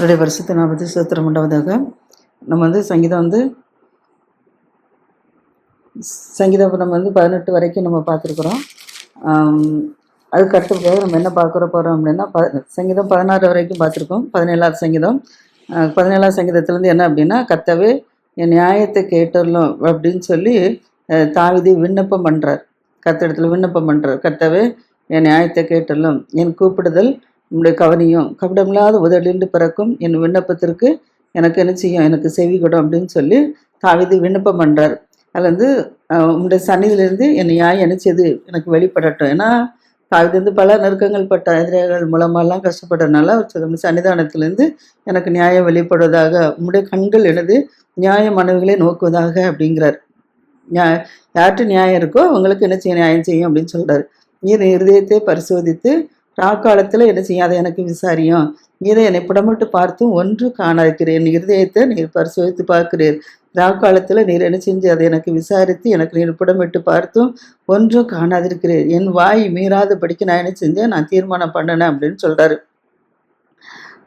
கத்தருடைய வருஷத்தை நான் பற்றி சோத்திரம் உண்டாவதாக நம்ம வந்து சங்கீதம் வந்து சங்கீதம் நம்ம வந்து பதினெட்டு வரைக்கும் நம்ம பார்த்துருக்குறோம். அதுக்கு அடுத்தபடியாக நம்ம என்ன பார்க்குற போகிறோம் அப்படின்னா ப சங்கீதம் பதினாறு வரைக்கும் பார்த்துருக்கோம். பதினேழாவது சங்கீதம். பதினேழாம் பதினேழாவது சங்கீதத்துலேருந்து என்ன அப்படின்னா கத்தவே என் நியாயத்தை கேட்டுடலாம் அப்படின்னு சொல்லி தாவிதி விண்ணப்பம் பண்ணுறார் கர்த்தரிடத்துல விண்ணப்பம் பண்ணுறார் கத்தவே என் நியாயத்தை கேட்டுடலாம் என் கூப்பிடுதல் உம்முடைய கவனியும் கபடமில்லாத உதடிலிருந்து பிறக்கும் என் விண்ணப்பத்திற்கு எனக்கு என்ன செய்யும்? எனக்கு செவி கொடும் அப்படின்னு சொல்லி தாவீது விண்ணப்பம் பண்ணுறார் அதில் வந்து உங்களுடைய உம்முடைய என்னை என் நியாயம் என்ன எனக்கு வெளிப்படட்டும். ஏன்னா தாவீது வந்து பல நெருக்கங்கள் பட்ட எதிரிகள் மூலமாலாம் கஷ்டப்பட்டதுனால சன்னிதானத்திலேருந்து சன்னிதானத்திலிருந்து எனக்கு நியாயம் வெளிப்படுவதாக உம்முடைய கண்கள் எனது நியாய மனைவிகளை நோக்குவதாக அப்படிங்கிறார். நியாய யார்கிட்ட நியாயம் இருக்கோ அவங்களுக்கு என்ன செய்ய நியாயம் செய்யும் அப்படின்னு சொல்கிறார் நீர் இருதயத்தை பரிசோதித்து ராக்காலத்தில் என்ன செய்யாத எனக்கு விசாரியும். இதை என்னை புடமிட்டு பார்த்தும் ஒன்று காணாதிருக்கிறேன். என் இருதயத்தை நீர் பரிசோதித்து பார்க்கிறீர். ராக்காலத்தில் நீர் என்ன செஞ்சு அதை எனக்கு விசாரித்து எனக்கு நீர் புடமிட்டு பார்த்தும் ஒன்றும் காணாதிருக்கிறீர். என் வாய் மீறாதபடிக்கு நான் என்ன செஞ்சேன்? நான் தீர்மானம் பண்ணினேன் அப்படின்னு சொல்றாரு.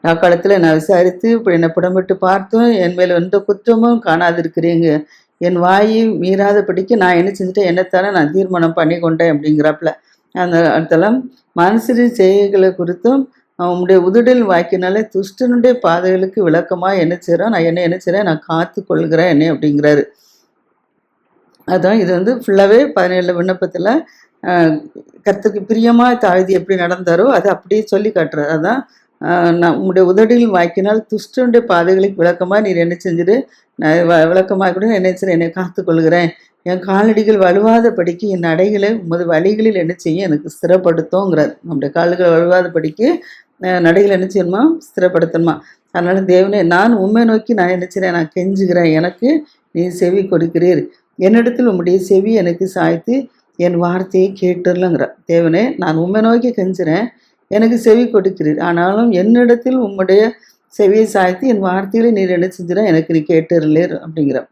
ராக்காலத்தில் நான் விசாரித்து இப்படி என்னை புடமிட்டு பார்த்தும் என் மேல் எந்த குற்றமும் காணாதிருக்கிறீங்க. என் வாயை மீறாதபடிக்கு நான் என்ன செஞ்சுட்டேன்? என்னத்தானே நான் தீர்மானம் பண்ணி கொண்டேன் அப்படிங்கிறாப்புல. அந்த அடுத்தலாம் மனசின் செய்கைகளை குறித்தும் உங்களுடைய உதடில் வாக்கினாலே துஷ்டனுடைய பாதைகளுக்கு விளக்கமாக என்ன செய்கிறோம் நான் என்ன என்ன செய்கிறேன் நான் காத்து கொள்கிறேன் என்ன அப்படிங்கிறாரு. அதான் இது வந்து ஃபுல்லாகவே பதினேழு விண்ணப்பத்தில் கத்துக்கு பிரியமாக தாழ்தி எப்படி நடந்தாரோ அதை அப்படியே சொல்லி காட்டுறாரு. அதான் ஆஹ் நான் உங்களுடைய துஷ்டனுடைய பாதைகளுக்கு விளக்கமாக நீர் என்ன செஞ்சிரு நான் வ- விளக்கமாக கூட என்ன செய்ய என்னை காத்துக்கொள்கிறேன் என் காலடிகள் வலுவாத படிக்கு என் நடைகளை உமது வழிகளில் என்ன செய்ய எனக்கு ஸ்திரப்படுத்துங்கிறார் நம்முடைய கால்கள் வலுவாத படிக்கு நடைகள் என்ன செய்யணுமா ஸ்திரப்படுத்தணுமா? அதனால தேவனே நான் உண்மை நோக்கி நான் என்ன செய்றேன்? நான் கெஞ்சுகிறேன். எனக்கு நீ செவி கொடுக்கிறீர். என்னிடத்தில் உம்முடைய செவி எனக்கு சாய்த்து என் வார்த்தையை கேட்டுலங்கிற தேவனே நான் உண்மை நோக்கி கெஞ்சுறேன். எனக்கு செவி கொடுக்கிறீர். ஆனாலும் என்னிடத்தில் உம்முடைய செவியை சாய்த்து என் வார்த்தையில நீர் என்ன செஞ்சுறேன் எனக்கு நீ கேட்டுருளீர் அப்படிங்கிற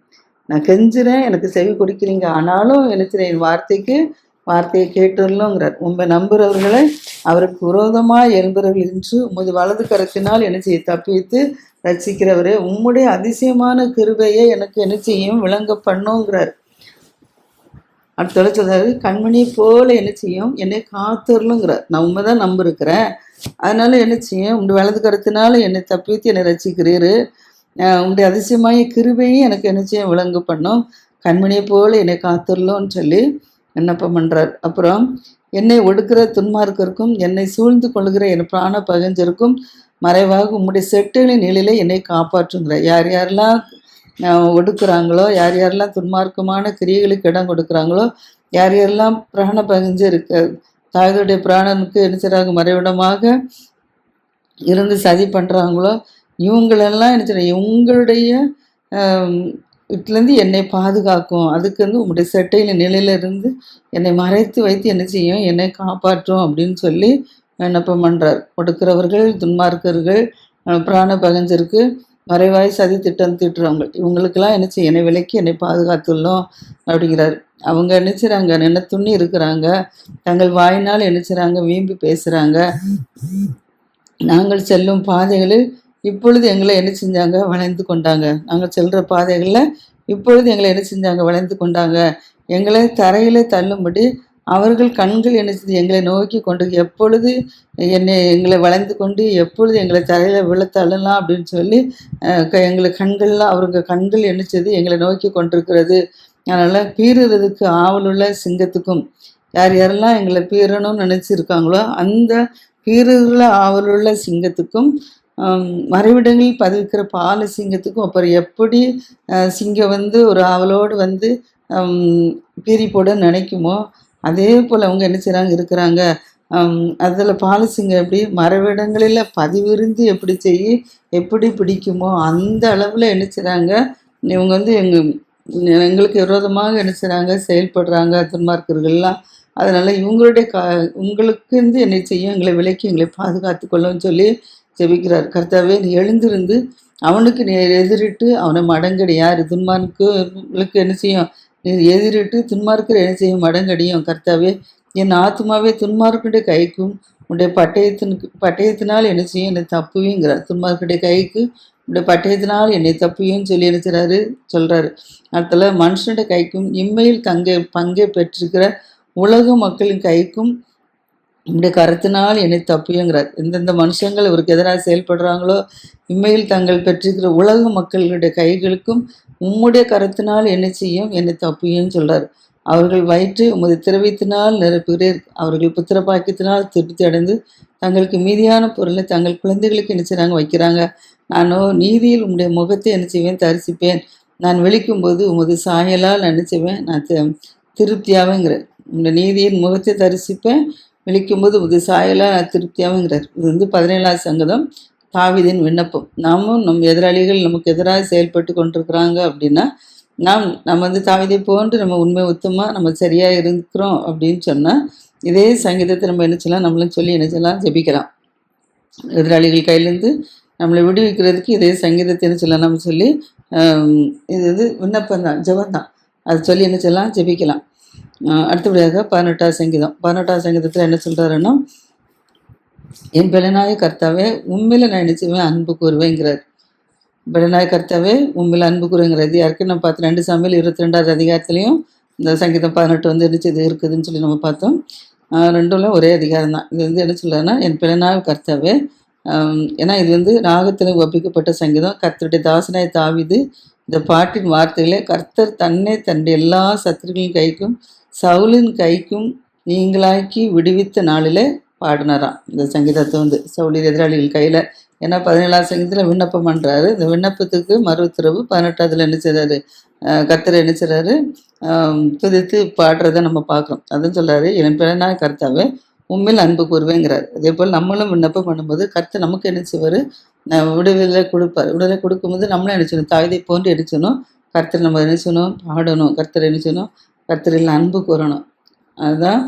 நான் கெஞ்சுறேன் எனக்கு செவி கொடுக்கிறீங்க. ஆனாலும் என்ன என் வார்த்தைக்கு வார்த்தையை கேட்டுள்ளோங்கிறார் உண்மை நம்புறவர்களை அவருக்கு விரோதமாக எழும்புறவர்கள் என்று உமது வலது கரத்தினால் என்ன செய்ய தப்பித்து ரசிக்கிறவரே உம்முடைய அதிசயமான கிருபையை எனக்கு என்ன செய்யும்? விளங்க பண்ணுங்கிறார். அடுத்த சொல்றாரு? கண்மணி போல என்ன செய்யும்? என்னை காத்துருளுங்கிறார். நான் உண்மை தான் நம்பிருக்கிறேன். அதனால என்ன செய்யும்? உங்களுடைய வலது கருத்தினால என்னை தப்பித்து என்னை ரசிக்கிறீரு. உங்களுடைய அதிசயமாய கிருபையும் எனக்கு என்ன செய்யும்? விளங்கு பண்ணும். கண்மணியை போல என்னை காத்துருளோன்னு சொல்லி விண்ணப்பம் பண்றார். அப்புறம் என்னை ஒடுக்கிற துன்மார்க்கருக்கும் என்னை சூழ்ந்து கொள்கிற என் பிராண பகஞ்சருக்கும் மறைவாக உம்முடைய செட்டுகளின் நிலையில என்னை காப்பாற்றுங்கிற யார் யாரெல்லாம் ஒடுக்குறாங்களோ யார் யாரெல்லாம் துன்மார்க்கமான கிரியைகளுக்கு இடம் கொடுக்குறாங்களோ யார் யாரெல்லாம் பிராண பகிஞ்சு இருக்க தாயுடைய பிராணனுக்கு என்ன மறைவிடமாக இருந்து சதி பண்ணுறாங்களோ இவங்களெல்லாம் என்ன செய்றாங்க? இவங்களுடைய வீட்டிலேருந்து என்னை பாதுகாக்கும். அதுக்கு வந்து உங்களுடைய செட்டையில் நிலையில இருந்து என்னை மறைத்து வைத்து என்ன செய்யும்? என்னை காப்பாற்றும் அப்படின்னு சொல்லி விண்ணப்பம் பண்ணுறார் ஒடுக்கிறவர்கள் துன்மார்க்கர்கள் பிராண பகஞ்சிருக்கு. மறைவாய் சதி திட்டம் தீட்டுறவங்க. இவங்களுக்கெல்லாம் என்ன செய்ய என்னை விலைக்கு என்னை பாதுகாத்துள்ளோம் அப்படிங்கிறார். அவங்க என்ன செய்றாங்க? என்ன துண்ணி இருக்கிறாங்க. தங்கள் வாயினால் என்ன வீம்பி பேசுகிறாங்க நாங்கள் செல்லும் பாதைகளில் இப்பொழுது எங்களை என்ன செஞ்சாங்க? வளைந்து கொண்டாங்க. நாங்கள் செல்கிற பாதைகளில் இப்பொழுது எங்களை என்ன செஞ்சாங்க? வளைந்து கொண்டாங்க. எங்களை தரையிலே தள்ளும்படி அவர்கள் கண்கள் என்ன எங்களை நோக்கி கொண்டு எப்பொழுது என்னை எங்களை வளைந்து கொண்டு எப்பொழுது எங்களை தரையில் விழ தள்ளலாம் அப்படின்னு சொல்லி க- எங்களை கண்கள்லாம் அவருங்க கண்கள் எண்ணிச்சது எங்களை நோக்கி கொண்டிருக்கிறது. அதனால் பீறுறதுக்கு ஆவலுள்ள சிங்கத்துக்கும் யார் யாரெல்லாம் எங்களை பீறணும்னு நினச்சிருக்காங்களோ அந்த பீறுகள ஆவலுள்ள சிங்கத்துக்கும் மறைவிடங்களில் பதவிக்கிற பால சிங்கத்துக்கும் அப்புறம் எப்படி சிங்கம் வந்து ஒரு ஆவலோடு வந்து ஆம், பீறி போட நினைக்குமோ அதே போல் அவங்க என்ன செய்கிறாங்க இருக்கிறாங்க. அதில் பாலிசிங்க எப்படி? மறைவிடங்களில் பதிவிருந்து எப்படி செய்ய எப்படி பிடிக்குமோ அந்த அளவில் என்ன செய்கிறாங்க இவங்க வந்து எங்கள் எங்களுக்கு விரோதமாக என்ன செய்கிறாங்க செயல்படுறாங்க துன்மார்க்கர்கள்லாம் அதனால் இவங்களுடைய கா உங்களுக்கு இருந்து என்னை செய்யும் எங்களை விலைக்கு எங்களை பாதுகாத்து கொள்ளும்னு சொல்லி ஜெபிக்கிறார். கர்த்தாவே நீ எழுந்திருந்து அவனுக்கு நீ எதிரிட்டு அவனை மடங்கடி. யார்? துன்மார்க்கு என்ன செய்யும்? எதிரிட்டு துன்மார்க்கர் என்ன செய்யும்? மடங்கடியும். கர்த்தாவே என் ஆத்மாவே துன்மார்க்குடைய கைக்கும் உடைய பட்டயத்தினுக்கு பட்டயத்தினால் என்ன செய்யும்? என்னை தப்புவேங்கிறார். துன்மார்க்குடைய கைக்கு உடைய பட்டயத்தினால் என்னை தப்புவியும் சொல்லி என்ன செய்றாரு? சொல்றாரு. அடுத்தல மனுஷனுடைய கைக்கும் இம்மையில் தங்கை பங்கை பெற்றிருக்கிற உலக மக்களின் கைக்கும் உடைய கருத்தினால் என்னை தப்பியுங்கிறார் எந்தெந்த மனுஷங்கள் இவருக்கு எதிராக செயல்படுறாங்களோ இம்மையில் தங்கள் பெற்றிருக்கிற உலக மக்களுடைய கைகளுக்கும் உம்முடைய கருத்தினால் என்ன செய்யும் என்னை தப்பியும் சொல்றார். அவர்கள் வயிற்று உமது திரவியத்தினால் நிரப்புகிறீர் அவர்கள் புத்திர பாக்கியத்தினால் திருப்தி அடைந்து தங்களுக்கு மீதியான பொருளை தங்கள் குழந்தைகளுக்கு என்ன செய்றாங்க வைக்கிறாங்க. நானோ நீதியில் உம்முடைய முகத்தை என்ன செய்வேன் தரிசிப்பேன். நான் விழிக்கும்போது உமது சாயலால் நினைச்சுவேன் செய்வேன் நான் தி- திருப்தியாவேங்கிறேன் நீதியின் முகத்தை தரிசிப்பேன் விழிக்கும்போது உமது சாயலால் நான் திருப்தியாவேங்கிறார். இது வந்து பதினேழாவது சங்கதம். தாவிதின் விண்ணப்பம். நாமும் நம் எதிராளிகள் நமக்கு எதிராக செயல்பட்டு கொண்டிருக்கிறாங்க அப்படின்னா நாம் நம்ம வந்து தாவிதை போன்று நம்ம உண்மை உத்தமாக நம்ம சரியாக இருக்கிறோம் அப்படின்னு சொன்னால் இதே சங்கீதத்தை நம்ம என்ன செய்யலாம்? நம்மளும் சொல்லி என்ன செய்யலாம்? ஜெபிக்கலாம். எதிராளிகள் கையிலேருந்து நம்மளை விடுவிக்கிறதுக்கு இதே சங்கீதத்தை என்ன நம்ம சொல்லி இது இது விண்ணப்பம் தான் ஜபம் தான். அது சொல்லி என்ன செய்யலாம்? ஜெபிக்கலாம். அடுத்தபடியாக பதினெட்டாவது சங்கீதம். பதினெட்டாவது சங்கீதத்தில் என்ன சொல்கிறாருன்னா என் பிள்ளைனாய கர்த்தாவே உண்மையில நான் என்ன அன்பு கூறுவேங்கிறார். பிள்ளைனாய கர்த்தாவே உண்மையில அன்பு கூறுங்கிறது யாருக்கு நம்ம பார்த்து ரெண்டு சமையல் இருபத்தி ரெண்டாவது அதிகாரத்துலையும் இந்த சங்கீதம் பதினெட்டு வந்து என்ன இருக்குதுன்னு சொல்லி நம்ம பார்த்தோம். ரெண்டும்ல ஒரே அதிகாரம் தான். இது வந்து என்ன சொல்றாருன்னா என் பிள்ளைனாய கர்த்தாவே ஏன்னா இது வந்து ராகத்தில் ஒப்பிக்கப்பட்ட சங்கீதம். கர்த்தருடைய தாசனாய் தாவிது இந்த பாட்டின் வார்த்தைகளே கர்த்தர் தன்னை தன்னுடைய எல்லா சத்துருக்களின் கைக்கும் சவுலின் கைக்கும் நீங்களாக்கி விடுவித்த நாளிலே பாடினாராம். இந்த சங்கீதத்தை வந்து சவுளியர் எதிராளிகள் கையில் ஏன்னா பதினேழாம் சங்கீதத்தில் விண்ணப்பம் பண்ணுறாரு இந்த விண்ணப்பத்துக்கு மறு உத்தரவு பதினெட்டாவதுல என்ன செய்கிறாரு அஹ் கர்த்தர் என்ன செய்கிறாரு துதித்து பாடுறதை நம்ம பார்க்குறோம். அதுவும் சொல்கிறாரு என் பிறனா கர்த்தாவே உண்மையில் அன்பு கூறுவேங்கிறார். அதே போல் நம்மளும் விண்ணப்பம் பண்ணும்போது கர்த்தர் நமக்கு என்ன செய்வார்? விடுதலை கொடுப்பார். விடுதலை கொடுக்கும்போது நம்மளும் நினைச்சணும் தாய்தை போன்று எடுக்கணும் கர்த்தர் நம்ம நினைச்சணும் பாடணும். கர்த்தர் நினைச்சணும் கர்த்தரில் அன்பு கூறணும். அதுதான்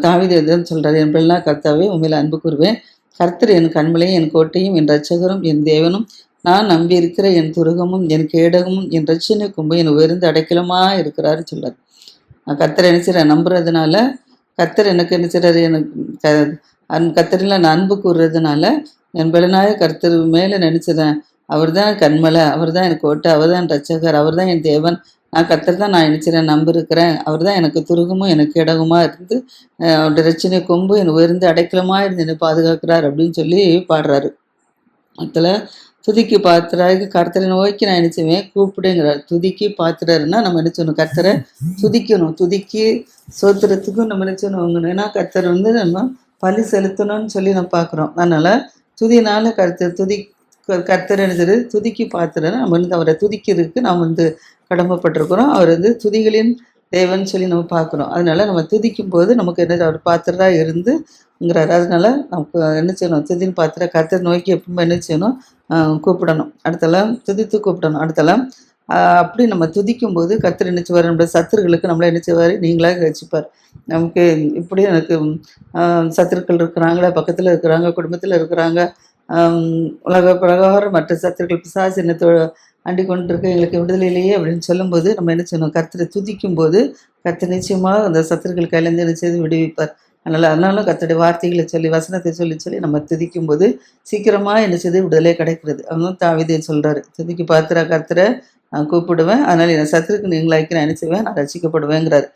தாவித எதுன்னு சொல்றாரு என் பிள்ளை கர்த்தாவே உண்மையில் அன்பு கூறுவேன். கர்த்தர் என் கண்மலையும் என் கோட்டையும் என் ரட்சகரும் என் தேவனும். நான் நம்பியிருக்கிற என் துருகமும் என் கேடகமும் என் ரச்சனை கும்பு என் உயர்ந்து அடைக்கலமா இருக்கிறாரு சொல்கிறார் நான் கர்த்தரை நினைச்சிடறேன் நம்புறதுனால கர்த்தர் எனக்கு நினைச்சிடறாரு எனக்கு க- அன் கத்தரில் நான் அன்பு கூறுறதுனால என் பலனாய கர்த்தர் மேலே நினைச்சிடறேன் அவர் தான் கண்மலை அவர் தான் எனக்கு ஓட்டு அவர் தான் ரட்சகர் அவர் தான் என் தேவன். நான் கத்தர் தான் நான் நினைச்சிறேன் நம்பிருக்கிறேன் அவர் தான் எனக்கு துருகமும் எனக்கு இடகுமா இருந்து அவருடைய ரச்சனை கொம்பு என் உயர்ந்து அடைக்கலமா இருந்து என்னை பாதுகாக்கிறார் அப்படின்னு சொல்லி பாடுறாரு. அதில் துதிக்கு பாத்திராக்கு கர்த்தரை நோக்கி நான் என்ன கூப்பிடுங்கிறார். துதிக்கு பாத்திரன்னா நம்ம நினச்சணும் கர்த்தரை துதிக்கணும். துதிக்கு சோத்திரத்துக்கும் நம்ம என்ன சொல்லணும்? ஏன்னா கர்த்தர் வந்து நம்ம பலி செலுத்தணும்னு சொல்லி நம்ம பார்க்குறோம் அதனால துதினால கர்த்தர் துதி கர்த்தர் என்ன துதிக்கு பாத்திரம் நம்ம வந்து அவரை துதிக்கிறதுக்கு நாம் வந்து கடமைப்பட்டிருக்கிறோம். அவர் வந்து துதிகளின் தேவன் சொல்லி நம்ம பார்க்குறோம். அதனால நம்ம துதிக்கும் போது நமக்கு என்ன அவர் பாத்திரராக இருந்துங்கிறார் அதனால நமக்கு என்ன செய்யணும்? துதின்னு பாத்திர கர்த்தர் நோக்கி எப்பவுமே என்ன செய்யணும்? கூப்பிடணும். அடுத்தலாம் துதித்து கூப்பிடணும். அடுத்தலாம் அப்படி நம்ம துதிக்கும் போது கத்தர் என்ன செய்வார்? நம்மளுடைய சத்துருக்களுக்கு நம்மளை என்ன செய்வார்? நீங்களாக ரசிப்பார். நமக்கு இப்படி எனக்கு சத்துருக்கள் இருக்கிறாங்களா பக்கத்தில் இருக்கிறாங்க குடும்பத்தில் இருக்கிறாங்க. உலக பிரகாரம் மற்ற சத்துருக்கள் பிசாசு என்னத்தோ அண்டி கொண்டிருக்க எங்களுக்கு விடுதலையிலேயே அப்படின்னு சொல்லும்போது நம்ம என்ன செய்யணும்? கர்த்தரை துதிக்கும் போது கர்த்தர் நிச்சயமாக அந்த சத்துருக்கள் கையிலேருந்து என்ன செய்து விடுவிப்பார். அதனால் அதனால கர்த்தருடைய வார்த்தைகளை சொல்லி வசனத்தை சொல்லி சொல்லி நம்ம துதிக்கும் போது சீக்கிரமாக என்ன செய்து விடுதலை கிடைக்கிறது. அவங்க தாவிதை சொல்கிறாரு துதிக்கு பார்த்துற கர்த்தரை நான் கூப்பிடுவேன். அதனால் என் சத்துருக்கு நீங்களாக்கி நான் என்ன செய்வேன்? நான் ரசிக்கப்படுவேங்கிறார்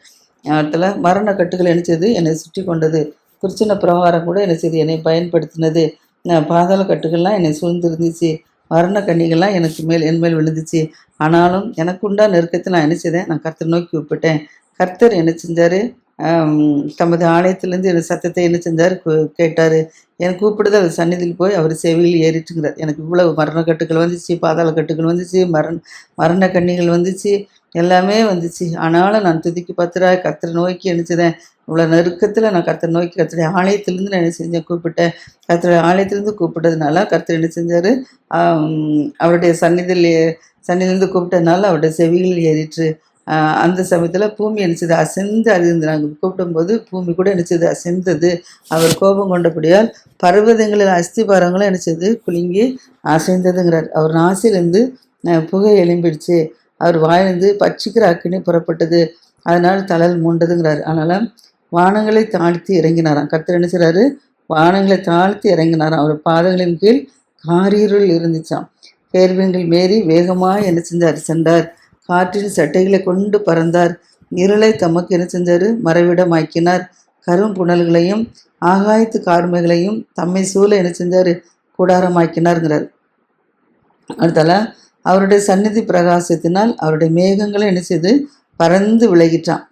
அதில் மரண கட்டுகள் என்ன என்னை சுற்றி கொண்டது. துர்ச்சின பிரகாரம் கூட என்ன செய்து என்னை பயன்படுத்தினது. நான் பாதாள கட்டுகள்லாம் என்னை சூழ்ந்திருந்துச்சு. மரண கண்ணிகள்லாம் எனக்கு மேல் என் மேல் விழுந்துச்சு. ஆனாலும் எனக்கு உண்டா நான் என்ன செய்தேன்? நான் கர்த்தர் நோக்கி கூப்பிட்டேன் கர்த்தர் என்ன செஞ்சாரு? தமது ஆலயத்திலேருந்து என் சத்தத்தை என்ன செஞ்சார்? கேட்டார். எனக்கு கூப்பிடுது அவர் சந்நிதியில் போய் அவர் சேவையில் ஏறிட்டுங்கிறார். எனக்கு இவ்வளவு மரண கட்டுகள் வந்துச்சு பாதாள கட்டுகள் வந்துச்சு மரண மரண கண்ணிகள் வந்துச்சு. எல்லாமே வந்துச்சு. ஆனாலும் நான் துதிக்கு பத்திரா கத்தரை நோக்கி நினச்சிதேன் இவ்வளோ நெருக்கத்தில் நான் கத்திர நோக்கி கர்த்தருடைய ஆலயத்திலேருந்து நான் என்ன செஞ்சேன் கூப்பிட்டேன். கத்திர ஆலயத்திலேருந்து கூப்பிட்டதுனால கத்திர என்ன செஞ்சார்? அவருடைய சந்நிதியில் சன்னிலேருந்து கூப்பிட்டதுனால அவருடைய செவிகள் ஏறிட்டு அந்த சமயத்தில் பூமி அணிச்சது அசைந்து அறிந்து நாங்கள் கூப்பிடும்போது பூமி கூட அணிச்சது அசைந்தது. அவர் கோபம் கொண்டபடியால் பர்வதங்களில் அஸ்திபாரங்களும் அணிச்சது குலுங்கி அசைந்ததுங்கிறார். அவர் நாசிலேருந்து புகை எழும்பிடுச்சு. அவர் வாயிலிருந்து பச்சிக்கிற அக்கினி புறப்பட்டது. அதனால் தளல் மூண்டதுங்கிறார். அதனால் வானங்களை தாழ்த்தி இறங்கினாராம். கத்தர் என்ன செய்கிறாரு வானங்களை தாழ்த்தி இறங்கினாராம். அவர் பாதங்களின் கீழ் காரியருள் இருந்துச்சாம். பேர்வீங்கள் மேறி வேகமாக என்ன செஞ்சார்? சென்றார். காற்றில் சட்டைகளை கொண்டு பறந்தார். இருளை தமக்கு என்ன செஞ்சார்? மறைவிடமாக்கினார் கரும் புனல்களையும் ஆகாயத்து கார்மைகளையும் தம்மை சூழ என்ன செஞ்சார்? கூடாரமாக்கினார்ங்கிறார். அடுத்தால அவருடைய சந்நிதி பிரகாசத்தினால் அவருடைய மேகங்களை என்ன செய்து பறந்து விலகிட்டான்.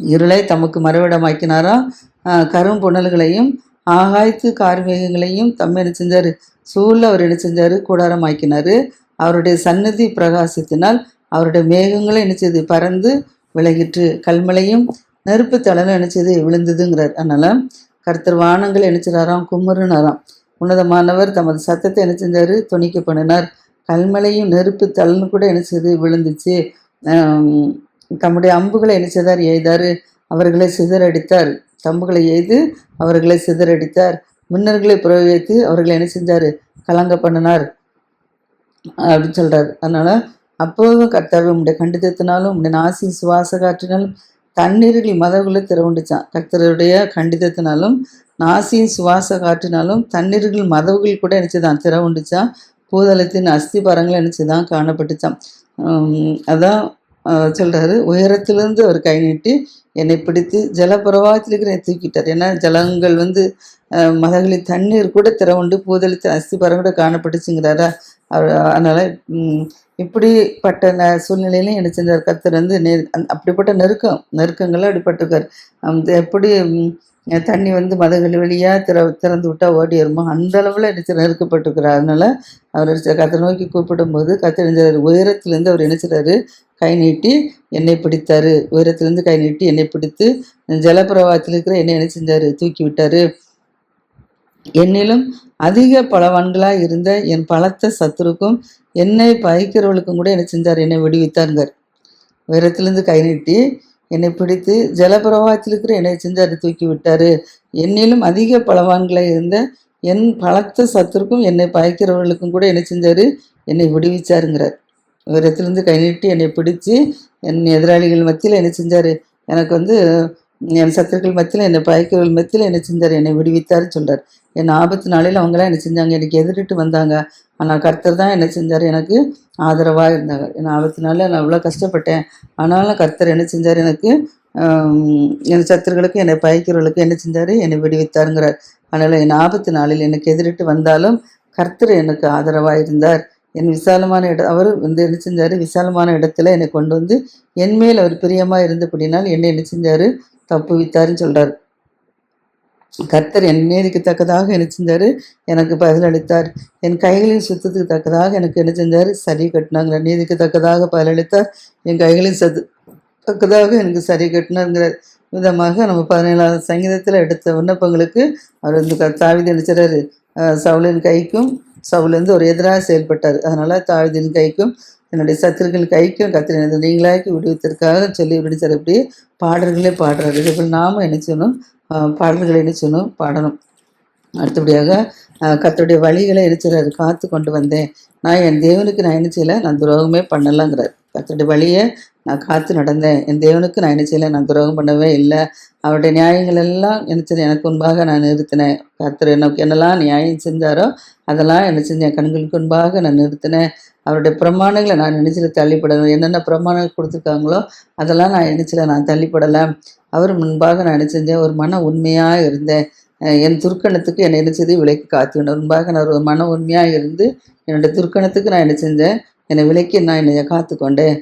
இருளை தமக்கு மறைவிடமாக்கினாராம் ஆஹ் கரும் புனல்களையும் கார்மேகங்களையும் தம்மை என்ன செஞ்சார்? சூழல் அவர் என்ன செஞ்சார்? கூடாரமாக்கினார். அவருடைய சந்நிதி பிரகாசத்தினால் அவருடைய மேகங்களை என்ன செய்து பறந்து விலகிற்று. கல்மலையும் நெருப்பு தளலும் என்ன செய்து விழுந்ததுங்கிறார். அதனால் கர்த்தர் வானங்கள் என்ன செய்றாராம்? குமுறுனாராம். உன்னதமானவர் தமது சத்தத்தை என்ன செஞ்சார்? துணிக்க பண்ணினார். கல்மலையும் நெருப்பு தள்ளுன்னு கூட என்ன செய்து விழுந்துச்சு. தம்முடைய அம்புகளை என்ன செய்தார்? எய்தார் அவர்களை சிதறடித்தார். தம்புகளை எய்து அவர்களை சிதறடித்தார். மின்னர்களை புறவைத்து அவர்களை என்ன செஞ்சார்? கலங்க பண்ணினார். அப்படின்னு சொல்கிறார் அதனால் அப்போதும் கர்த்தாவே உடைய கண்டிதத்தினாலும் உடைய நாசி சுவாச காற்றினாலும் தண்ணீர்கள் மதகுள்ள திறவுண்டுச்சான். கர்த்தருடைய கண்டிதத்தினாலும் நாசியின் சுவாச காற்றினாலும் தண்ணீர்கள் மதவுகள் கூட நினைச்சுதான் திறவுண்டுச்சான். பூதளத்தின் அஸ்திபாரங்கள் நினைச்சுதான் காணப்பட்டுச்சான் அதான் சொல்கிறாரு உயரத்திலிருந்து அவர் கை நீட்டி என்னை பிடித்து ஜலப்பிரவாகத்தில் இருக்கிற தூக்கிட்டார். ஏன்னா ஜலங்கள் வந்து மதகளி மதகளில் தண்ணீர் கூட திறவுண்டு பூதளத்தின் அஸ்திபாரம் கூட காணப்பட்டுச்சுங்கிறாரா? அவர் அதனால இப்படிப்பட்ட ந சூழ்நிலையிலும் என்ன செஞ்சார். கத்தர் வந்து நெ அப்படிப்பட்ட நெருக்கம் நெருக்கங்கள்லாம் அப்படிப்பட்டிருக்கார் அந்த எப்படி தண்ணி வந்து மதகள் வழியாக திற திறந்து விட்டால் ஓடி வருமோ? அந்த அளவில் என்ன நெருக்கப்பட்டிருக்கிறார் அதனால் அவர் கத்தை நோக்கி கூப்பிடும்போது கத்தர் நெஞ்சார் உயரத்திலேருந்து அவர் நினைச்சாரு கை நீட்டி என்னை பிடித்தார். உயரத்துலேருந்து கை நீட்டி என்னை பிடித்து ஜலப்பிரவாகத்தில் இருக்கிற என்னை என்ன செஞ்சார்? தூக்கி விட்டார். என்னிலும் அதிக பலவான்களாக இருந்த என் பலத்த சத்துருக்கும் என்னை பகைக்கிறவளுக்கும் கூட என்ன செஞ்சார்? என்னை விடுவித்தாருங்கார் உயரத்துலேருந்து கை நீட்டி என்னை பிடித்து ஜலபிரவாகத்தில் இருக்கிற என்னை செஞ்சார் தூக்கி விட்டார். என்னிலும் அதிக பலவான்களாக இருந்த என் பலத்த சத்துருக்கும் என்னை பயக்கிறவர்களுக்கும் கூட என்ன செஞ்சார் என்னை விடுவிச்சாருங்கிறார். உயரத்திலிருந்து கை நீட்டி என்னை பிடிச்சு என் எதிராளிகள் மத்தியில் என்ன செஞ்சார். எனக்கு வந்து என் சத்துருக்கள் மத்தியில் என்னை பயக்கிறவர்கள் மத்தியில் என்ன செஞ்சார் என்னை விடுவித்தார் சொல்கிறார் என் ஆபத்து நாளில் அவங்களாம் என்ன செஞ்சாங்க எனக்கு எதிரிட்டு வந்தாங்க. ஆனால் கர்த்தர் தான் என்ன செஞ்சார்? எனக்கு ஆதரவாக இருந்தாங்க என் ஆபத்தினால நாளில் நான் அவ்வளோ கஷ்டப்பட்டேன். ஆனாலும் கர்த்தர் என்ன செஞ்சார்? எனக்கு என் சத்துருக்களுக்கு என்னை பயக்கிறவர்களுக்கு என்ன செஞ்சார்? என்னை விடுவித்தாருங்கிறார். அதனால் என் ஆபத்து நாளில் எனக்கு எதிரிட்டு வந்தாலும் கர்த்தர் எனக்கு ஆதரவாக இருந்தார். என் விசாலமான இடம் அவர் வந்து என்ன செஞ்சார்? விசாலமான இடத்துல என்னை கொண்டு வந்து என் மேல் அவர் பிரியமாக இருந்தபடினால் என்னை என்ன செஞ்சார்? தப்புவித்தாருன்னு சொல்கிறார் கர்த்தர் என் நீதிக்கு தக்கதாக என்ன செஞ்சார்? எனக்கு பதிலளித்தார் என் கைகளின் சுத்தத்துக்கு தக்கதாக எனக்கு என்ன செஞ்சார்? சரி கட்டினாங்கிற நீதிக்கு தக்கதாக பதிலளித்தார் என் கைகளின் சத்து தக்கதாக எனக்கு சரி கட்டினாங்கிற விதமாக நம்ம பதினேழாவது சங்கீதத்தில் எடுத்த விண்ணப்பங்களுக்கு அவர் வந்து தாவிதி தாவீது நினைச்சாரு சவுலின் கைக்கும் சவுலேருந்து வந்து ஒரு எதிராக செயல்பட்டார். அதனால தாவிதின் கைக்கும் என்னுடைய சத்துருக்கள் கைக்கும் கத்திரினது நீங்களாக்கி விடுவித்திற்காக சொல்லி விடுச்சார் இப்படி பாடல்களே பாடுறாரு. இதேபோல் நாமும் என்ன செய்யணும்? பாடல்களை என்ன செய்யணும் பாடணும். அடுத்தபடியாக கத்தருடைய வழிகளை என்ன செய்றாரு காத்து கொண்டு வந்தேன். நான் என் தேவனுக்கு நான் என்ன செய்யலை? நான் துரோகமே பண்ணலங்கிறார். கர்த்தருடைய வழியை நான் காத்து நடந்தேன். என் தேவனுக்கு நான் என்ன செய்யலை? நான் துரோகம் பண்ணவே இல்லை. அவருடைய நியாயங்கள் எல்லாம் என்ன எனக்கு முன்பாக நான் நிறுத்தினேன். கர்த்தர் எனக்கு என்னெல்லாம் நியாயம் செஞ்சாரோ அதெல்லாம் என்ன செஞ்சேன் கண்களுக்கு முன்பாக நான் நிறுத்தினேன். அவருடைய பிரமாணங்களை நான் நினைச்சில தள்ளிப்படணும்? என்னென்ன பிரமாணங்கள் கொடுத்துருக்காங்களோ அதெல்லாம் நான் நினைச்சில நான் தள்ளிப்படலை. அவர் முன்பாக நான் என்ன செஞ்சேன்? ஒரு மன உண்மையாக இருந்தேன். என் துர்க்கணத்துக்கு என்னை என்ன விலைக்கு காத்து முன்பாக நான் ஒரு மன உண்மையாக இருந்து என்னுடைய துர்க்கணத்துக்கு நான் என்ன செஞ்சேன்? என்னை விலக்கி நான் என்னை காத்து கொண்டேன்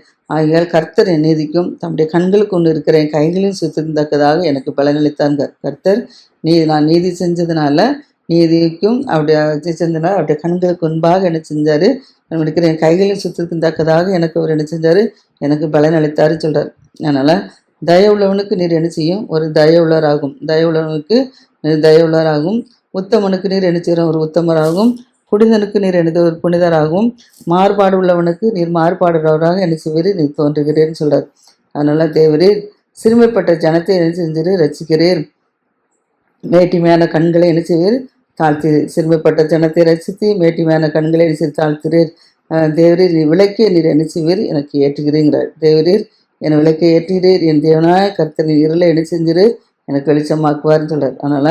கர்த்தர் என் நீதிக்கும் தம்முடைய கண்களுக்கு ஒன்று இருக்கிற என் கைகளின் சுத்தத்தக்கதாக எனக்கு பலனளித்தாங்க கர்த்தர் நீ நான் நீதி செஞ்சதுனால நீதிக்கும் அவருடைய செஞ்சதுனால அவருடைய கண்களுக்கு முன்பாக என்ன செஞ்சார். நான் இருக்கிற என் கைகளில் சுத்தத்தின் தக்கதாக எனக்கு அவர் என்ன செஞ்சார். எனக்கு பலன் சொல்கிறார் அதனால் தயவுள்ளவனுக்கு நீர் என்ன செய்யும்? ஒரு தயவுள்ளவராகும். தயவுள்ளவனுக்கு நீர் தயவுள்ளவராகும். உத்தமனுக்கு நீர் என்ன செய்யும்? ஒரு உத்தமராகும். புனிதனுக்கு நீர் எனது ஒரு புனிதராகவும் மாறுபாடு உள்ளவனுக்கு நீர் மாறுபாடுறவராக எனக்கு செய்வீர் நீ தோன்றுகிறேன்னு சொல்றார். அதனால தேவரீர் சிறுமைப்பட்ட ஜனத்தை என்ன செஞ்சீர் ரசிக்கிறீர் மேட்டிமையான கண்களை என்ன செய்வீர் தாழ்த்தி சிறுமைப்பட்ட ஜனத்தை ரசித்து மேட்டிமையான கண்களை என்ன செய்து தாழ்த்துறீர். தேவரீர் நீ விளக்கே நீர் என்ன செய்வீர் எனக்கு ஏற்றுகிறீங்கிறார். தேவரீர் என் விளக்கை ஏற்றுகிறீர் என் தேவனாய கர்த்தனின் இருளை என்ன செஞ்சிரு எனக்கு வெளிச்சமாக்குவார்னு சொல்றார். அதனால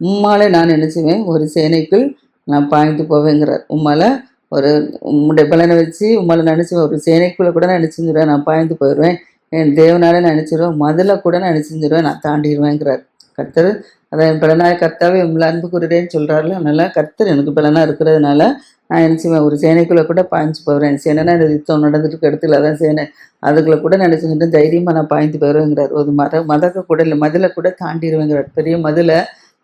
உம்மாலே நான் நினைச்சுவேன் ஒரு சேனைக்குள் நான் பாய்ந்து போவேங்கிறார். உம்மால ஒரு உம்முடைய பலனை வச்சு உம்மால நினச்சி ஒரு சேனைக்குள்ளே கூட நான் நான் பாய்ந்து போயிடுவேன் என் தேவனால நான் நினைச்சிருவேன். கூட நான் நான் தாண்டிடுவேங்கிறார் கர்த்தர் அதான் என் பலனாய் கர்த்தாவே உங்களை அன்பு கூறுறேன்னு சொல்றாருல. அதனால கர்த்தர் எனக்கு பலனா இருக்கிறதுனால நான் நினைச்சுவேன். ஒரு சேனைக்குள்ளே கூட பாய்ஞ்சு போகிறேன் சேனைனா இந்த யுத்தம் நடந்துட்டு இடத்துல அதான் சேனை. அதுக்குள்ள கூட நினைச்சுக்கிட்டு தைரியமாக நான் பாய்ந்து போயிடுவேங்கிறார் ஒரு மத மதக்க கூட இல்லை மதில கூட தாண்டிடுவேங்கிறார் பெரிய மதில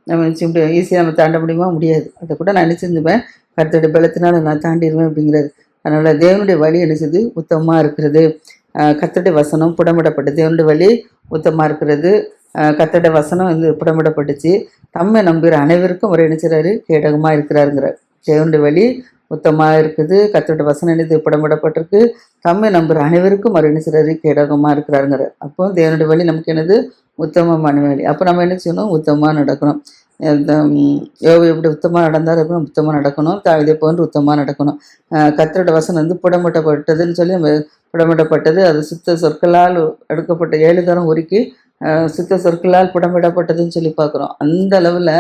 நம்ம நினச்சி ஈஸியாக நம்ம தாண்ட முடியுமா? முடியாது. அதை கூட நான் நினச்சிருந்துப்பேன். கருத்துடைய பலத்தினால நான் தாண்டிடுவேன் அப்படிங்கிறது. அதனால் தேவனுடைய வழி நினைச்சது உத்தமமாக இருக்கிறது. கத்தடை வசனம் புடமிடப்பட்டது தேவனுடைய வழி உத்தமமாக இருக்கிறது. கத்தடை வசனம் வந்து புடமிடப்பட்டுச்சு. தம்மை நம்புகிற அனைவருக்கும் ஒரு நினைச்சிறாரு கேடகமாக இருக்கிறாருங்கிறார். தேவனுடைய வழி உத்தமாக இருக்குது. கர்த்தருடைய வசனம் என்னது புடமிடப்பட்டிருக்கு. தம்மை நம்புகிற அனைவருக்கும் ஒரு நினைச்சாரு கேடகமாக இருக்கிறாருங்கிறார். அப்போ தேவனுடைய வழி நமக்கு என்னது? உத்தமமான வழி. அப்போ நம்ம என்ன செய்யணும்? உத்தமமாக நடக்கணும். யோபு எப்படி உத்தமாக நடந்தார் அப்படி உத்தமாக நடக்கணும்? தாவிதை போன்று உத்தமாக நடக்கணும். கத்தரோட வசனம் வந்து புடமிட்டப்பட்டதுன்னு சொல்லி புடமட்டப்பட்டது அது சுத்த சொற்களால் எடுக்கப்பட்ட ஏழு தரம் உருக்கி சுத்த சொற்களால் புடமிடப்பட்டதுன்னு சொல்லி பார்க்குறோம். அந்த அளவில்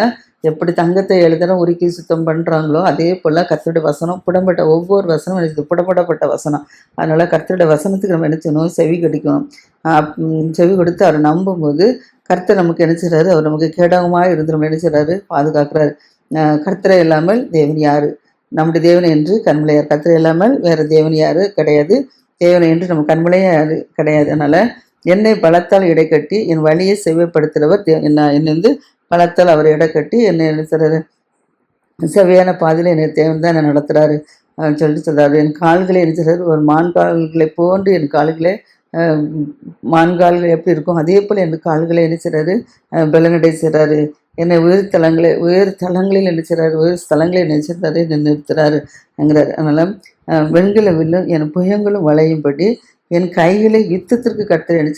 எப்படி தங்கத்தை ஏழு உருக்கி சுத்தம் பண்ணுறாங்களோ அதே போல் கர்த்தருடைய வசனம் புடம்பட்ட ஒவ்வொரு வசனம் எனக்கு புடம்படப்பட்ட வசனம். அதனால் கர்த்தருடைய வசனத்துக்கு நம்ம என்ன செய்யணும்? செவி கடிக்கணும். செவி கொடுத்து அவரை நம்பும்போது கர்த்தர் நமக்கு என்ன அவர் நமக்கு கேடகமாக இருந்து நம்ம என்ன பாதுகாக்கிறாரு. கர்த்தரை இல்லாமல் தேவன் யார்? நம்முடைய தேவன் என்று கண்மலையார் கர்த்தரை இல்லாமல் வேறு தேவன் யார்? கிடையாது. தேவனை என்று நம்ம கண்மலையார் கிடையாது. அதனால் என்னை பலத்தால் இடைக்கட்டி என் வழியை செவ்வைப்படுத்துகிறவர் தே- என்ன என்னை வந்து பலத்தால் அவர் இடைக்கட்டி என்னை என்ன செவ்வையான பாதையில் என்னை தேவன் தான் என்னை நடத்துகிறாரு சொல்லிட்டு சொல்கிறாரு என் கால்களை என்ன செய்கிறார் ஒரு மான் கால்களை போன்று என் கால்களை மான்கால்கள் எப்படி இருக்கும் அதே போல் என் கால்களை என்ன செய்றாரு? பலனடை செய்கிறாரு என்னை உயிர் தலங்களை உயிர் தலங்களில் என்ன செய்றாரு? உயிர் ஸ்தலங்களில் என்ன என்னை நிறுத்துறாருங்கிறார் என்கிறார். அதனால் வெண்கல வில்லும் என் புயங்களும் வளையும்படி என் கைகளை யுத்தத்திற்கு கர்த்தர் என்ன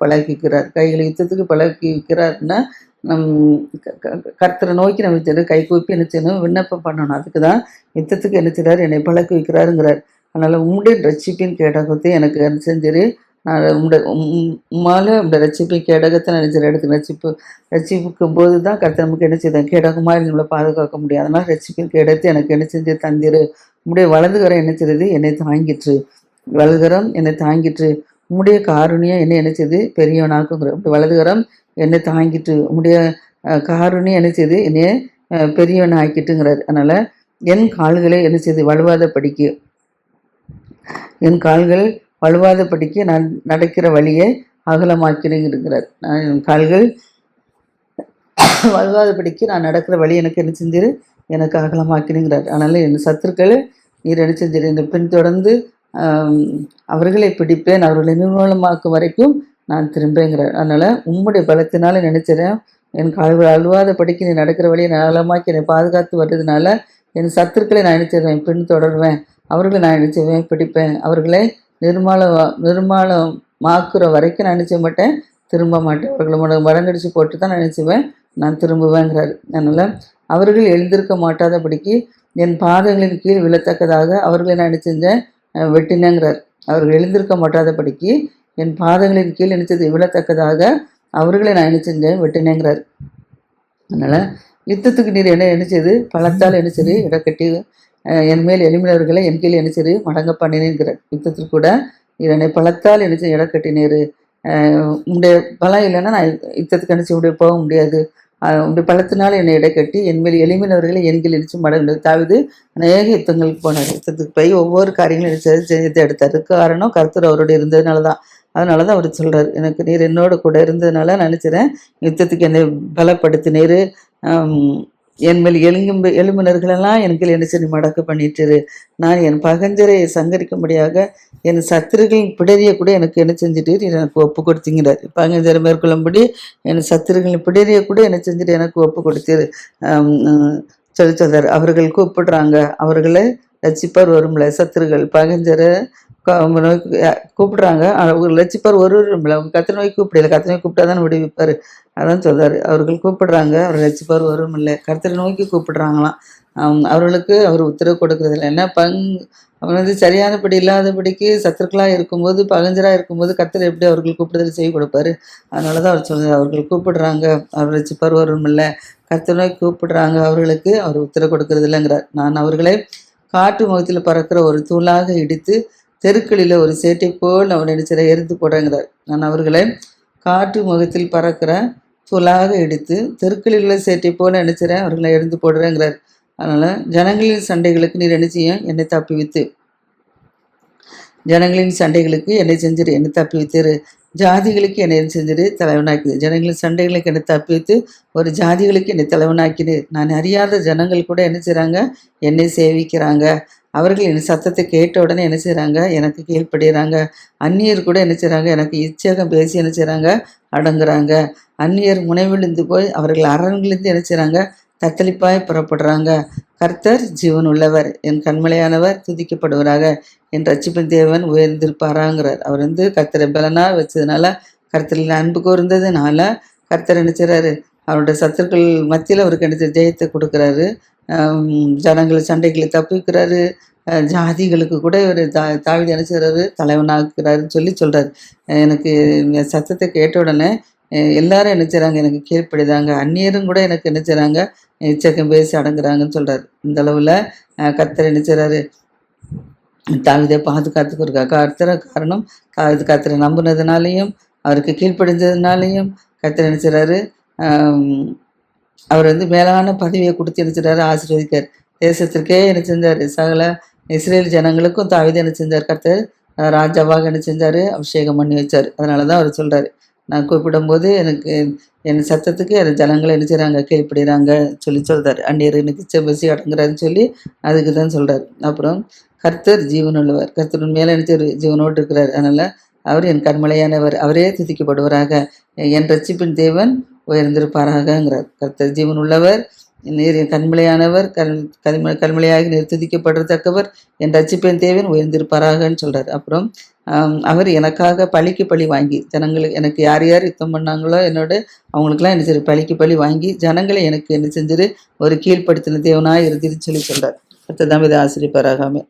பழகிக்கிறார். கைகளை யுத்தத்துக்கு பழகி வைக்கிறாருன்னா நம் க- கர்த்தரை நோக்கி நம்ம செய்யணும் கை கூப்பி என்ன செய்யணும்? விண்ணப்பம் பண்ணணும். அதுக்கு தான் யுத்தத்துக்கு என்ன செய்கிறார் என்னை பழக்கி வைக்கிறாருங்கிறார். அதனால உம்முடைய ரட்சிப்பின் கேடகத்தை எனக்கு என்ன செஞ்சிரு. நான் உம்முடைய உம் உம்மால உம்முடைய ரட்சிப்பின் கேடகத்தை நான் நினைச்சிரு எடுத்து ரட்சிப்பு ரட்சிப்புக்கும் போது தான் கர்த்தர் நமக்கு என்ன செய்தேன் கேடகமாக நம்மளை பாதுகாக்க முடியும். அதனால ரட்சிப்பின் கேடகத்தை எனக்கு என்ன செஞ்சு தந்திரு. உம்முடைய வர என்ன செய்யுது என்னை தாங்கிட்டு வலதுகரம் என்னை தாங்கிற்று. உம்முடைய காருணியம் என்னை என்ன செய்து பெரியவனாக்குங்கிற வலதுகரம் என்னை தாங்கிட்டு உம்முடைய அஹ், காருண்யம் என்ன செய்யுது என்னைய பெரியவன் ஆக்கிட்டுங்கிறார் அதனால என் கால்களை என்ன செய்து வலுவாத படிக்கு. என் கால்கள் வலுவாத படிக்க நான் நடக்கிற வழியை அகலமாக்கிறேங்கிறார் நான் என் கால்கள் வலுவாத படிக்க நான் நடக்கிற வழி எனக்கு என்ன செஞ்சிரு? எனக்கு அகலமாக்கினுங்கிறார். அதனால என் சத்துருக்களை நீர் என்ன செஞ்சிரு? என்னை பின்தொடர்ந்து அவர்களை பிடிப்பேன். அவர்களை நிர்மூலமாக்கும் வரைக்கும் நான் திரும்பேங்கிறார் அதனால் உம்முடைய பலத்தினால நினைச்சிறேன். என் கால்கள் அழுவாத படிக்க நீ நடக்கிற வழியை நான் என்னை பாதுகாத்து வர்றதுனால என் சத்துருக்களை நான் நினைச்சிருவேன். பின் தொடருவேன். அவர்களை நான் நினைச்சுவேன் பிடிப்பேன். அவர்களை நிர்மால நிர்மாலமாக்குற வரைக்கும் நான் நினைச்ச மாட்டேன். திரும்ப மாட்டேன். அவர்களை மட மடங்கடிச்சு போட்டு தான் நான் நினைச்சுவேன் நான் திரும்புவேங்கிறாரு. அதனால் அவர்கள் எழுந்திருக்க மாட்டாதபடிக்கு என் பாதங்களின் கீழ் விழத்தக்கதாக அவர்களை நான் நினைச்சிருந்தேன். வெட்டினேங்கிறார். அவர்கள் எழுந்திருக்க மாட்டாதபடிக்கு என் பாதங்களின் கீழ் நினைச்சது விழத்தக்கதாக அவர்களை நான் என்ன செஞ்சேன் வெட்டினேங்கிறார். அதனால் யுத்தத்துக்கு நீர் என்ன நினைச்சது பழத்தால் நினைச்சது இடக்கட்டி என் மேல் எளிமையவர்களை என் கீழ் நினைச்சது மடங்க பண்ணினேங்கிறார். யுத்தத்திற்கு கூட நீர் என்னை பழத்தால் இடக்கட்டி நீர் உடைய பலம் இல்லைன்னா நான் யுத்தத்துக்கு நினைச்சு உடைய போக முடியாது. உடைய பலத்தினால என்னை இடைக்கட்டி என் மேல் எளிமையினவர்களை என் இடிச்சு மடங்கள் தாவிது. அநேக யுத்தங்களுக்கு போனார் யுத்தத்துக்கு போய் ஒவ்வொரு காரியங்களும் நினைச்சது செஞ்சு எடுத்தார். காரணம் கருத்தர் அவரோட இருந்ததுனால தான். அதனால தான் அவர் சொல்கிறார் எனக்கு நீர் என்னோட கூட இருந்ததுனால நான் யுத்தத்துக்கு என்னை பலப்படுத்தினீர். என் மேல் எலும்பு எலும்பினர்களெல்லாம் எனக்கு என்ன சரி மடக்கு பண்ணிட்டுரு. நான் என் பகஞ்சரை சங்கரிக்கும்படியாக என் சத்துருகளின் பிடரிய கூட எனக்கு என்ன செஞ்சுட்டு எனக்கு ஒப்பு கொடுத்தீங்கிறார். பகஞ்சரை மேற்கொள்ளும்படி என் சத்துருகளின் பிடரிய கூட என்ன செஞ்சுட்டு எனக்கு ஒப்பு கொடுத்தீர். சொல்லி சொல்றார் அவர்கள் கூப்பிடுறாங்க. அவர்களை ரசிப்பார் வரும்ல சத்துருகள் பகஞ்சரை கூப்பிடுறாங்க. அவர் லட்சிப்பார் ஒரு ஒரு அவங்க நோய் கூப்பிடல கத்த நோய் கூப்பிட்டா தான் விடுவிப்பார் அதான் சொல்கிறார் அவர்கள் கூப்பிடுறாங்க. அவர் லட்சிப்பார் ஒருவரும் இல்லை கர்த்தரை நோக்கி கூப்பிடுறாங்களாம். அவர்களுக்கு அவர் உத்தரவு கொடுக்கறதில்ல. என்ன பங் அவன் வந்து சரியானபடி இல்லாதபடிக்கு சத்துருக்களாக இருக்கும்போது பகஞ்சராக இருக்கும்போது கர்த்தர் எப்படி அவர்கள் கூப்பிடுதல் செய்ய கொடுப்பாரு? அதனால தான் அவர் சொல்றாரு அவர்கள் கூப்பிடுறாங்க. அவர் லட்சிப்பார் வரும் இல்லை கர்த்தர் நோக்கி கூப்பிடுறாங்க. அவர்களுக்கு அவர் உத்தரவு கொடுக்கறது இல்லைங்கிறார் நான் அவர்களை காட்டு முகத்தில் பறக்கிற ஒரு தூளாக இடித்து தெருக்களில் ஒரு சேட்டை போல் அவன் நினைச்சிட எரிந்து போடுறேங்கிறார் நான் அவர்களை காற்று முகத்தில் பறக்கிற தூளாக இடித்து தெருக்களில் உள்ள சேட்டை போல் நினைச்சிறேன் அவர்களை எரிந்து போடுறேங்கிறார். அதனால் ஜனங்களின் சண்டைகளுக்கு நீர் என்ன செய்யும்? என்னை தப்புவித்து. ஜனங்களின் சண்டைகளுக்கு என்னை செஞ்சிரு என்னை தப்புவித்திரு ஜாதிகளுக்கு என்னை செஞ்சிரு தலைவனாக்கிது ஜனங்களின் சண்டைகளுக்கு என்னை தப்புவித்து ஒரு ஜாதிகளுக்கு என்னை தலைவனாக்கினு நான் அறியாத ஜனங்கள் கூட என்ன செய்கிறாங்க என்னை சேவிக்கிறாங்க. அவர்கள் என் சத்தத்தை கேட்ட உடனே என்ன செய்கிறாங்க எனக்கு கீழ்ப்படுகிறாங்க அந்நியர் கூட என்ன செய்கிறாங்க எனக்கு இச்சகம் பேசி என்ன செய்கிறாங்க அடங்குறாங்க. அந்நியர் முனைவிழுந்து போய் அவர்கள் அரண்களிலிருந்து என்ன செய்கிறாங்க தத்தளிப்பாய் புறப்படுறாங்க. கர்த்தர் ஜீவன் உள்ளவர். என் கண்மலையானவர் துதிக்கப்படுவராக. என் ரட்சிப்பின் தேவன் உயர்ந்திருப்பாராங்கிறார். அவர் வந்து கர்த்தரை பலனாக வச்சதுனால கர்த்தரில் அன்பு கூர்ந்ததுனால கர்த்தர் நினைச்சாரு அவருடைய சத்துருக்கள் மத்தியில் அவருக்கு நினைச்ச ஜெயத்தை கொடுக்குறாரு. ஜனங்களை சண்டைகளை தப்பிக்கிறாரு ஜாதிகளுக்கு கூட இவர் தா தாவித நினைச்சாரு தலைவனாக்குறாருன்னு சொல்லி சொல்கிறார் எனக்கு சத்தத்தை கேட்ட உடனே எல்லாரும் என்ன செய்கிறாங்க எனக்கு கீழ்ப்படிதாங்க அந்நியரும் கூட எனக்கு என்ன செய்கிறாங்க இச்சக்கம் பேசி அடங்குறாங்கன்னு சொல்கிறார் இந்த அளவில் கத்தர் என்ன செய்கிறாரு தாவிதை பாதுகாத்துக்கிறக்கா கர்த்தர காரணம். தாவித கத்தரை நம்பினதுனாலையும் அவருக்கு கீழ்ப்படிஞ்சதுனாலையும் கத்தர் என்ன செய்கிறாரு அவர் வந்து மேலான பதவியை கொடுத்து என்ன ஆசீர்வதிக்கார். தேசத்திற்கே என்ன செஞ்சார்? சகல இஸ்ரேல் ஜனங்களுக்கும் தாவிதை என்ன செஞ்சார்? கர்த்தர் ராஜாவாக என்ன செஞ்சார்? அபிஷேகம் பண்ணி வச்சார். அதனால தான் அவர் சொல்றாரு. நான் கூப்பிடும்போது எனக்கு என் சத்தத்துக்கு அந்த ஜனங்களை என்ன செய்கிறாங்க கீழ்ப்படுகிறாங்க சொல்லி சொல்றாரு. அந்நியர் எனக்கு செவ்வசி அடங்குறாருன்னு சொல்லி அதுக்கு தான் சொல்றாரு. அப்புறம் கர்த்தர் ஜீவனுள்ளவர். கர்த்தர் மேலே என்ன ஜீவனோடு இருக்கிறார். அதனால அவர் என் கண்மலையானவர். அவரே துதிக்கப்படுவராக. என் ரட்சிப்பின் தேவன் உயர்ந்திருப்பாராகங்கிறார். கர்த்தர் ஜீவன் உள்ளவர் நீர் என் கண்மலையானவர் கண் கல்ம கல்மலையாகி நீர் என் ரட்சிப்பின் தேவன் உயர்ந்திருப்பாராகன்னு சொல்றார். அப்புறம் அவர் எனக்காக பழிக்கு பழி வாங்கி ஜனங்களுக்கு எனக்கு யார் யார் யுத்தம் பண்ணாங்களோ என்னோட அவங்களுக்குலாம் என்ன செய்ய பழிக்கு பழி வாங்கி ஜனங்களை எனக்கு என்ன செஞ்சிரு ஒரு கீழ்ப்படுத்தின தேவனாக இருந்துன்னு சொல்லி சொல்றார். கர்த்தர் தான் இதை ஆசிரியப்பாராகாமே